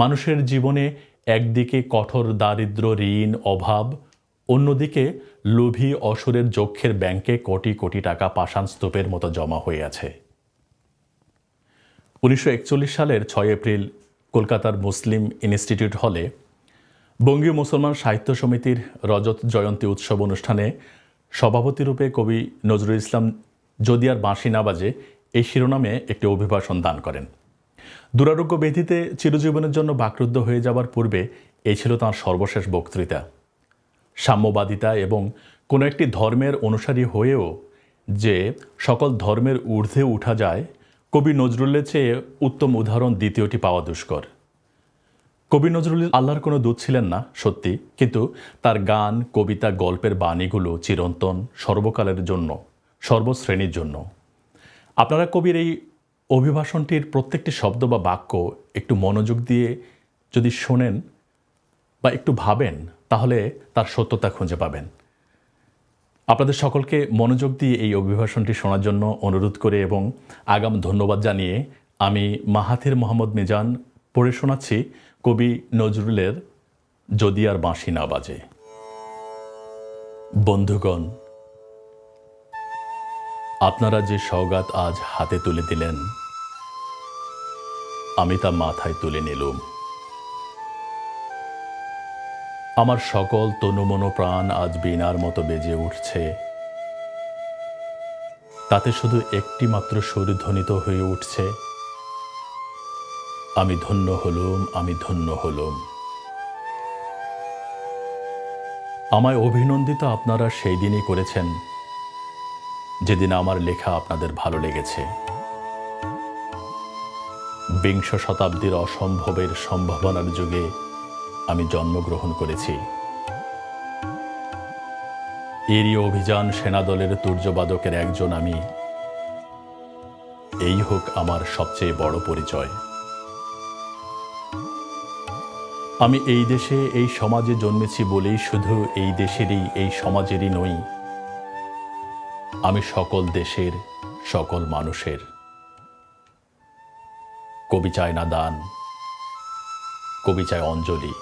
মানুষের জীবনে একদিকে কঠোর দারিদ্র, ঋণ, অভাব, অন্যদিকে লোভী, অসুরের যক্ষের ব্যাংকে কোটি কোটি টাকা পাষাণ স্তূপের মতো জমা হয়ে আছে। উনিশশো একচল্লিশ সালের ছয় এপ্রিল কলকাতার মুসলিম ইনস্টিটিউট হলে বঙ্গীয় মুসলমান সাহিত্য সমিতির রজত জয়ন্তী উৎসব অনুষ্ঠানে সভাপতি রূপে কবি নজরুল ইসলাম যদি আর বাঁশি না বাজে এই শিরোনামে একটি অভিভাষণ দান করেন। দুরারোগ্য ব্যাধিতে চিরজীবনের জন্য বাকরুদ্ধ হয়ে যাবার পূর্বে এই ছিল তাঁর সর্বশেষ বক্তৃতা। সাম্যবাদিতা এবং কোনো একটি ধর্মের অনুসারী হয়েও যে সকল ধর্মের ঊর্ধ্বে উঠা যায়, কবি নজরুলের চেয়ে উত্তম উদাহরণ দ্বিতীয়টি পাওয়া দুষ্কর। কবি নজরুল আল্লাহর কোনো দূত ছিলেন না, সত্যি, কিন্তু তার গান, কবিতা, গল্পের বাণীগুলো চিরন্তন, সর্বকালের জন্য, সর্বশ্রেণীর জন্য। আপনারা কবির এই অভিভাষণটির প্রত্যেকটি শব্দ বা বাক্য একটু মনোযোগ দিয়ে যদি শোনেন বা একটু ভাবেন, তাহলে তার সত্যতা খুঁজে পাবেন। আপনাদের সকলকে মনোযোগ দিয়ে এই অভিভাষণটি শোনার জন্য অনুরোধ করে এবং আগাম ধন্যবাদ জানিয়ে আমি মাহাথির মোহাম্মদ মিজান পড়ে শোনাচ্ছি কবি নজরুলের যদি আর বাঁশি না বাজে। বন্ধুগণ আপনারা যে সওগাত আজ হাতে তুলে দিলেন, আমি তা মাথায় তুলে নিলুম। আমার সকল তনুমন প্রাণ আজ বিনার মতো বেজে উঠছে। তাতে শুধু একটি মাত্র সুর ধ্বনিত হয়ে উঠছে। আমি ধন্য হলুম, আমি ধন্য হলুম। আমায় অভিনন্দিত আপনারা সেই দিনই করেছেন। যেদিন আমার লেখা আপনাদের ভালো লেগেছে। বিংশ শতাব্দীর অসম্ভবের সম্ভাবনার যুগে আমি জন্মগ্রহণ করেছি। এরই অভিযান সেনাদলের তুর্যবাদকের একজন আমি। এই হোক আমার সবচেয়ে বড় পরিচয়। আমি এই দেশে এই সমাজে জন্মেছি বলেই শুধু এই দেশেরই, এই সমাজেরই নই আমি সকল দেশের, সকল মানুষের। কবি চায় না দান কবি চায় অঞ্জলি,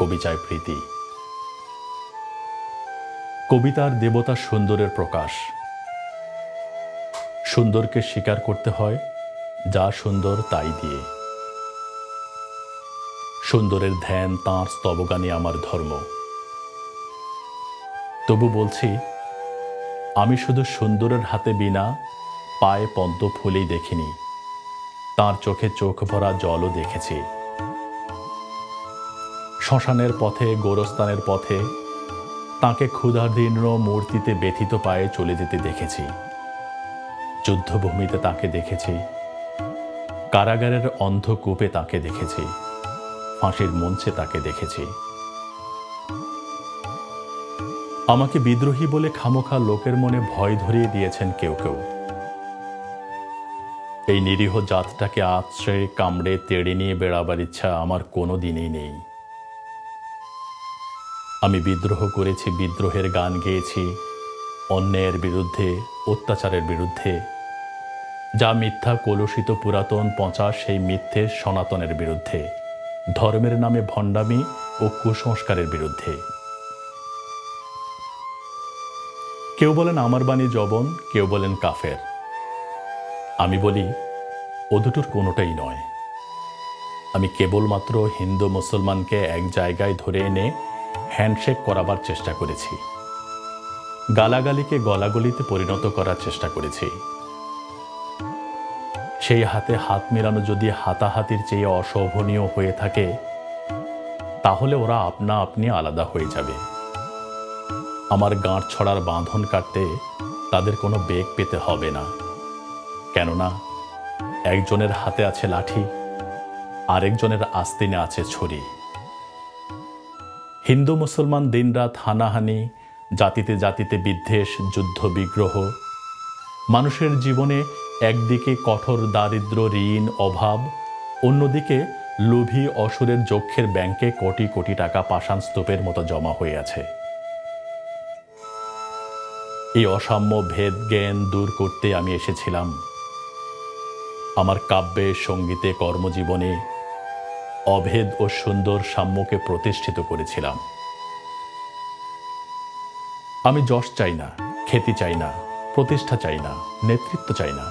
কবি চায় প্রীতি। কবিতার দেবতা সুন্দরের প্রকাশ। সুন্দরকে স্বীকার করতে হয়, যা সুন্দর তাই দিয়ে। সুন্দরের ধ্যান তাঁর স্তবগানে আমার ধর্ম। তবু বলছি আমি শুধু সুন্দরের হাতে বিনা পায়ে পদ্ম ফুলেই দেখিনি। তার চোখে চোখ ভরা জলও দেখেছি। শ্মশানের পথে, গোরস্থানের পথে, তাকে ক্ষুধাদীর্ণ মূর্তিতে ব্যথিত পায়ে চলে যেতে দেখেছি। যুদ্ধভূমিতে তাকে দেখেছি। কারাগারের অন্ধকূপে তাকে দেখেছি। ফাঁসির মঞ্চে তাকে দেখেছি। আমাকে বিদ্রোহী বলে খামোখা লোকের মনে ভয় ধরিয়ে দিয়েছেন কেউ কেউ। এই নিরীহ জাতটাকে আছড়ে কামড়ে, তেড়ে নিয়ে বেড়াবার ইচ্ছা আমার কোনো দিনেই নেই। আমি বিদ্রোহ করেছি, বিদ্রোহের গান গেয়েছি, অন্যায়ের বিরুদ্ধে, অত্যাচারের বিরুদ্ধে। যা মিথ্যা, কলুষিত, পুরাতন, পঁচা, সেই মিথ্যে, সনাতনের বিরুদ্ধে। ধর্মের নামে ভণ্ডামি ও কুসংস্কারের বিরুদ্ধে। কেউ বলেন আমার বাণী জবন, কেউ বলেন কাফের। আমি বলি, ও দুটোর কোনোটাই নয়। আমি কেবলমাত্র হিন্দু মুসলমানকে এক জায়গায় ধরে এনে হ্যান্ডশেক করাবার চেষ্টা করেছি। গালাগালিকে গলাগলিতে পরিণত করার চেষ্টা করেছি। সেই হাতে হাত মেলানো যদি হাতাহাতির চেয়ে অশোভনীয় হয়ে থাকে, তাহলে ওরা আপনা আপনি আলাদা হয়ে যাবে। আমার গাঁট ছড়ার বাঁধন কাটতে তাদের কোনো বেগ পেতে হবে না। কেননা, একজনের হাতে আছে লাঠি, আরেকজনের আস্তিনে আছে ছুরি। হিন্দু মুসলমান দিনরাত হানাহানি, জাতিতে জাতিতে বিদ্বেষ, যুদ্ধ, বিগ্রহ, মানুষের জীবনে একদিকে কঠোর দারিদ্র ঋণ, অভাব, অন্যদিকে লোভী অসুরের যক্ষের ব্যাংকে কোটি কোটি টাকা পাষাণ স্তূপের মতো জমা হয়ে আছে। এই অসাম্য ভেদ জ্ঞান দূর করতে আমি এসেছিলাম। আমার কাব্যে, সঙ্গীতে, কর্মজীবনে অভেদ ও সুন্দর সাম্যকে প্রতিষ্ঠিত করেছিলাম। আমি যশ চাই না, খ্যাতি চাই না, প্রতিষ্ঠা চাই না, নেতৃত্ব চাই না।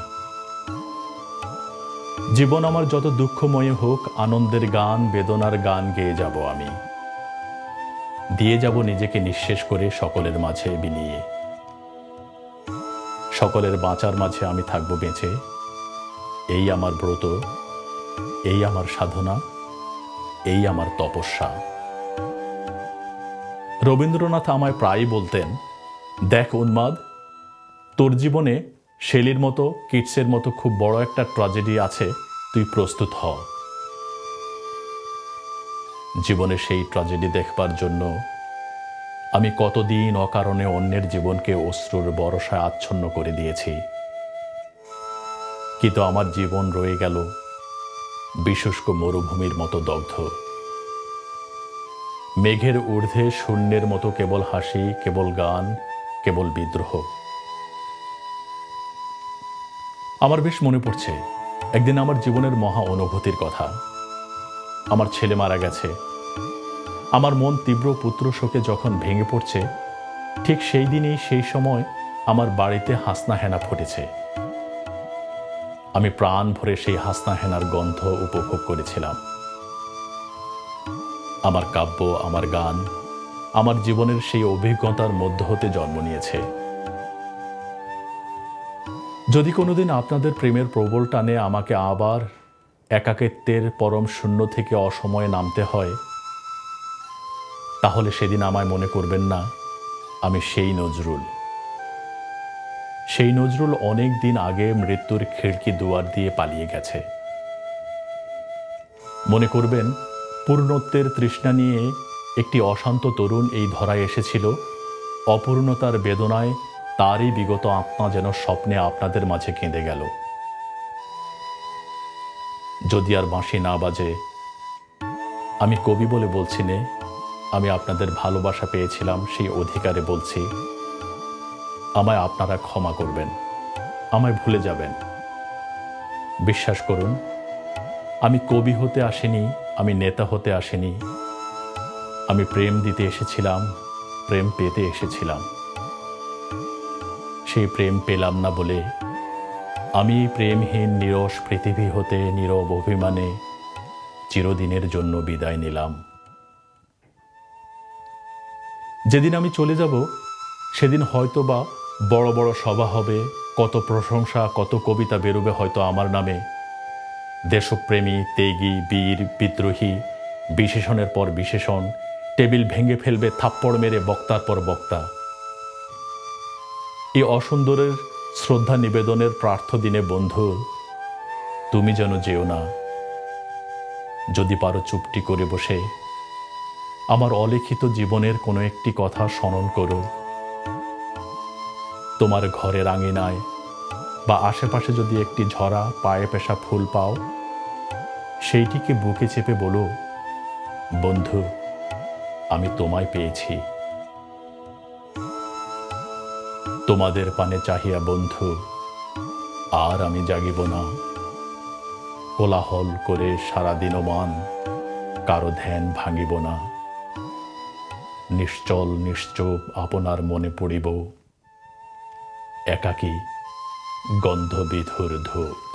জীবন আমার যত দুঃখময় হোক, আনন্দের গান, বেদনার গান গেয়ে যাব আমি। দিয়ে যাব নিজেকে নিঃশেষ করে সকলের মাঝে বিনিয়ে সকলের বাঁচার মাঝে আমি থাকব বেঁচে। এই আমার ব্রত, এই আমার সাধনা, এই আমার তপস্যা। রবীন্দ্রনাথ আমায় প্রায়ই বলতেন, দেখ উন্মাদ, তোর জীবনে শেলির মতো, কিটসের মতো খুব বড় একটা ট্র্যাজেডি আছে, তুই প্রস্তুত হ। জীবনে সেই ট্র্যাজেডি দেখবার জন্য আমি কতদিন অকারণে অন্যের জীবনকে অশ্রুর বরসায় আচ্ছন্ন করে দিয়েছি। কিন্তু আমার জীবন রয়ে গেল বিশুষ্ক মরুভূমির মতো দগ্ধ। মেঘের ঊর্ধ্বে শূন্যের মতো কেবল হাসি, কেবল গান, কেবল বিদ্রোহ। আমার বেশ মনে পড়ছে, একদিন আমার জীবনের মহা অনুভূতির কথা। আমার ছেলে মারা গেছে। আমার মন তীব্র পুত্র শোকে যখন ভেঙে পড়ছে, ঠিক সেই দিনই সেই সময় আমার বাড়িতে হাসনা হেনা ফুটেছে। আমি প্রাণ ভরে সেই হাসনা হেনার গন্ধ উপভোগ করেছিলাম। আমার কাব্য, আমার গান, আমার জীবনের সেই অভিজ্ঞতার মধ্য হতে জন্ম নিয়েছে। যদি কোনোদিন আপনাদের প্রেমের প্রবল টানে আমাকে আবার একাকিত্বের পরম শূন্য থেকে অসময়ে নামতে হয় তাহলে সেদিন আমায় মনে করবেন না, আমি সেই নজরুল। সেই নজরুল অনেক দিন আগে মৃত্যুর খিড়কি দুয়ার দিয়ে পালিয়ে গেছে। মনে করবেন, পূর্ণত্বের তৃষ্ণা নিয়ে একটি অশান্ত তরুণ এই ধরায় এসেছিল। অপূর্ণতার বেদনায় তারই বিগত আত্মা যেন স্বপ্নে আপনাদের মাঝে কেঁদে গেল। যদি আর বাঁশি না বাজে, আমি কবি বলে বলছি নে আমি আপনাদের ভালোবাসা পেয়েছিলাম, সেই অধিকারে বলছি, আমায় আপনারা ক্ষমা করবেন, আমায় ভুলে যাবেন। বিশ্বাস করুন, আমি কবি হতে আসিনি, আমি নেতা হতে আসিনি, আমি প্রেম দিতে এসেছিলাম, প্রেম পেতে এসেছিলাম। সেই প্রেম পেলাম না বলে আমি প্রেমহীন, নিরস পৃথিবী হতে, নীরব অভিমানে চিরদিনের জন্য বিদায় নিলাম। যেদিন আমি চলে যাব, সেদিন হয়তো বা বড় বড় সভা হবে, কত প্রশংসা, কত কবিতা বেরোবে হয়তো আমার নামে। দেশপ্রেমী তেগি বীর, বিদ্রোহী, বিশেষণের পর বিশেষণ, টেবিল ভেঙে ফেলবে, থাপ্পড় মেরে বক্তার পর বক্তা। এই অসুন্দরের শ্রদ্ধা নিবেদনের প্রার্থ দিনে বন্ধু, তুমি যেন যেও না। যদি পারো চুপটি করে বসে আমার অলিখিত জীবনের কোনো একটি কথা স্মরণ করো তোমার ঘরের আঙিনায় বা আশেপাশে যদি একটি ঝরা পায়ে পেশা ফুল পাও, সেইটিকে বুকে চেপে বলো, বন্ধু, আমি তোমায় পেয়েছি। তোমাদের পানে চাহিয়া বন্ধু, আর আমি জাগিব না। কোলাহল করে সারাদিন মান কারও ধ্যান ভাঙিব না। নিশ্চল নিশ্চুপ আপনার মনে পড়িব। একাকী গন্ধবিধুর ধূপ।